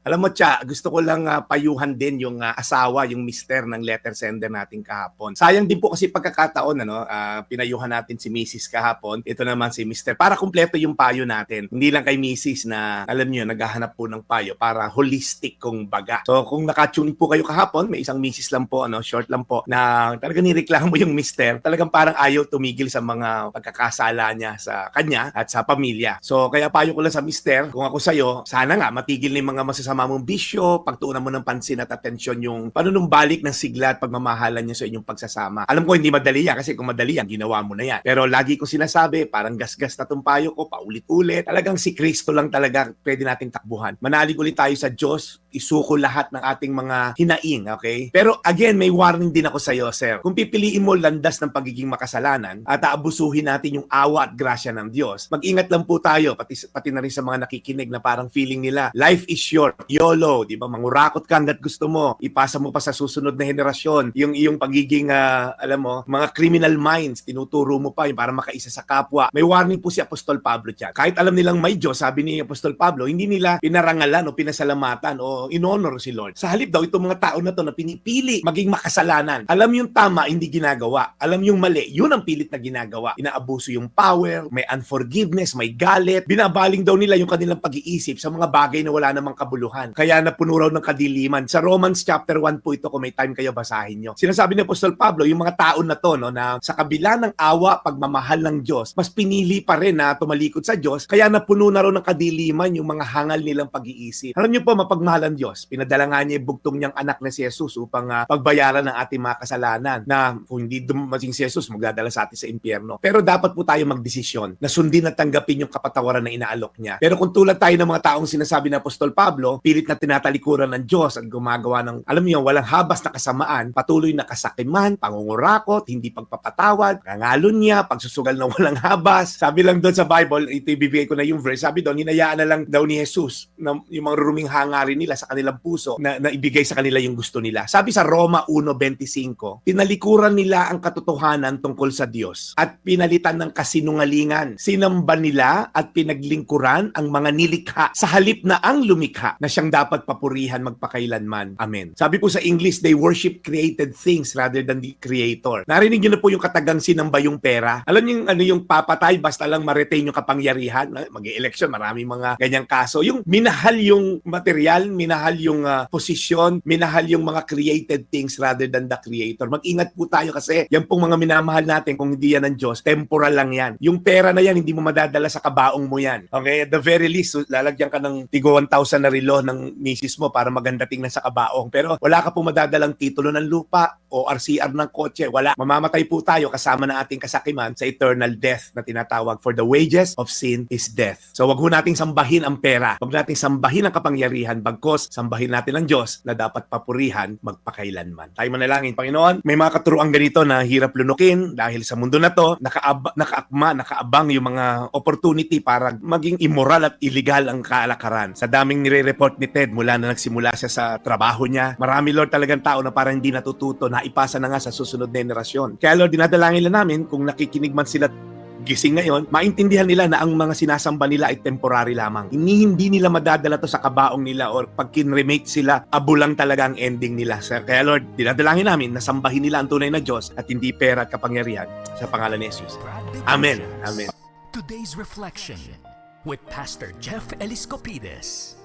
Alam mo, Cha, gusto ko lang ah, payuhan din yung ah, asawa, yung mister ng letter sender natin kahapon. Sayang din po kasi pagkakataon, ano, ah, pinayuhan natin si Mrs. kahapon. Ito naman si mister. Para kumpleto yung payo natin. Hindi lang kay Mrs. na, alam niyo, naghahanap po ng payo para holistic kung baga. So, kung nakatune po kayo kahapon, may isang Mrs. lang po, ano, short lang po, na talagang nireklamo yung mister. Talagang parang ayaw tumigil sa mga pagkakasala niya sa kanya at sa pamilya. So, kaya payo ko lang sa mister, kung ako sa'yo, sana nga matigil na mga masasama mong bisyo, pagtuunan mo ng pansin at atensyon yung panunumbalik ng sigla at pagmamahalan niya sa inyong pagsasama. Alam ko hindi madali yan kasi kung madali yan, ginawa mo na yan. Pero lagi ko sinasabi, parang gasgas na tong payo ko, paulit-ulit. Talagang si Kristo lang talaga pwede nating takbuhan. Manalig ulit tayo sa Diyos, isuko lahat ng ating mga hinaing, okay? Pero again, may warning din ako sa iyo, sir. Kung pipiliin mo landas ng pagiging makasalanan at aabusuhin natin yung awa at grasya ng Diyos, mag-ingat lang po tayo, pati, pati na rin sa mga nakikinig na parang feeling nila, life is short, YOLO, di ba? Mangurakot ka hanggat gusto mo, ipasa mo pa sa susunod na henerasyon, yung iyong pagiging, ah, alam mo, mga criminal minds, tinuturo mo pa yung para makaisa sa kapwa. May warning po si Apostol Pablo dyan. Kahit alam nilang may Diyos, sabi ni Apostol Pablo, hindi nila pinarangalan o pinasalamatan o inonor si Lord. Sa halip daw, itong mga tao na to na pinipili maging makasalanan. Alam yung tama, hindi ginagawa. Alam yung mali, yun ang pilit na ginagawa. Inaabuso yung power, may unforgiveness, may galit. Binabaling daw nila yung kanilang pag-iisip sa mga bagay na wala namang kabuluhan. Kaya napuno raw ng kadiliman. Sa Romans chapter 1 po ito, kung may time kayo, basahin nyo. Sinasabi ni Apostol Pablo, yung mga tao na to, no, na sa kabila ng awa, pagmamahal ng Diyos, mas pinili pa rin na tumalikod sa Diyos, kaya napuno na raw ng kadiliman yung mga hangal nilang pag-iisip. Alam niyo po, mapagmahal ang Diyos. Pinadala nga niya bugtong niyang anak na si Jesus upang ah, pagbayaran ng ating mga kasalanan na kung hindi dumating si Jesus, magdadala sa atin sa impyerno. Pero dapat po tayo magdesisyon na sundin at tanggapin yung kapatawaran na inaalok niya. Pero kung tulad tayo ng mga taong sinasabi ni Apostol Pablo, pilit na tinatalikuran ng Diyos at gumagawa ng, alam niyo, walang habas na kasamaan, patuloy na kasakiman, pangungurakot, hindi pagpapatawad, kangalon niya, pagsusugal na walang habas. Sabi lang doon sa Bible, ito ibibigay ko na yung verse, sabi doon, hinayaan na lang daw ni Jesus na yung mga ruming hangarin nila sa kanilang puso na, na ibigay sa kanila yung gusto nila. Sabi sa Roma 1.25, tinalikuran nila ang katotohanan tungkol sa Diyos at pinalitan ng kasinungalingan. Sinamba nila at pinaglingkuran ang mga nilikha sa halip na ang lumikha na siyang dapat papurihan magpakailanman. Amen. Sabi po sa English, they worship created things rather than the creator. Narinig niyo na po yung katagang sinamba yung pera. Alam niyo yung ano yung papatay basta lang ma-retain yung kapangyarihan. Mag-election, maraming mga ganyang kaso. Yung minahal yung material, minahal yung ah, posisyon, minahal yung mga created things rather than the creator. Mag-ingat po tayo kasi yan pong mga minamahal natin kung hindi yan ng Diyos, temporal lang yan. Yung pera na yan, hindi mo madadala sa kabaong mo yan. Okay? At the very least, lalagyan ka ng tigo 1,000 na relo ng misis mo para maganda tingnan sa kabaong. Pero wala ka po madadalang titulo ng lupa o RCR ng kotse. Wala. Mamamatay po tayo kasama ng ating kasakiman sa eternal death na tinatawag for the wages of sin is death. So wag ho nating sambahin ang pera. Wag nating sambahin ang kapangyarihan bagkos sambahin natin ang Diyos na dapat papurihan magpakailanman. Tayo manalangin, Panginoon. May mga katuruang ganito na hirap lunukin dahil sa mundo na to, nakaab- nakaakma, nakaabang yung mga opportunity para maging immoral at illegal ang kaalakaran. Sa daming nire-report ni Ted mula na nagsimula siya sa trabaho niya, marami Lord talagang tao na parang hindi natututo na ipasa na nga sa susunod na henerasyon. Kaya Lord, dinadalangin lang namin kung nakikinig man sila gising ngayon, maintindihan nila na ang mga sinasamba nila ay temporary lamang. Hindi, hindi nila madadala to sa kabaong nila or pag kinremate sila, abo lang talaga ang ending nila. Sir. Kaya Lord, dinadalangin namin na sambahin nila ang tunay na Diyos at hindi pera at kapangyarihan sa pangalan ni Jesus. Amen. Amen. Today's reflection with Pastor Jeff Eliscopides.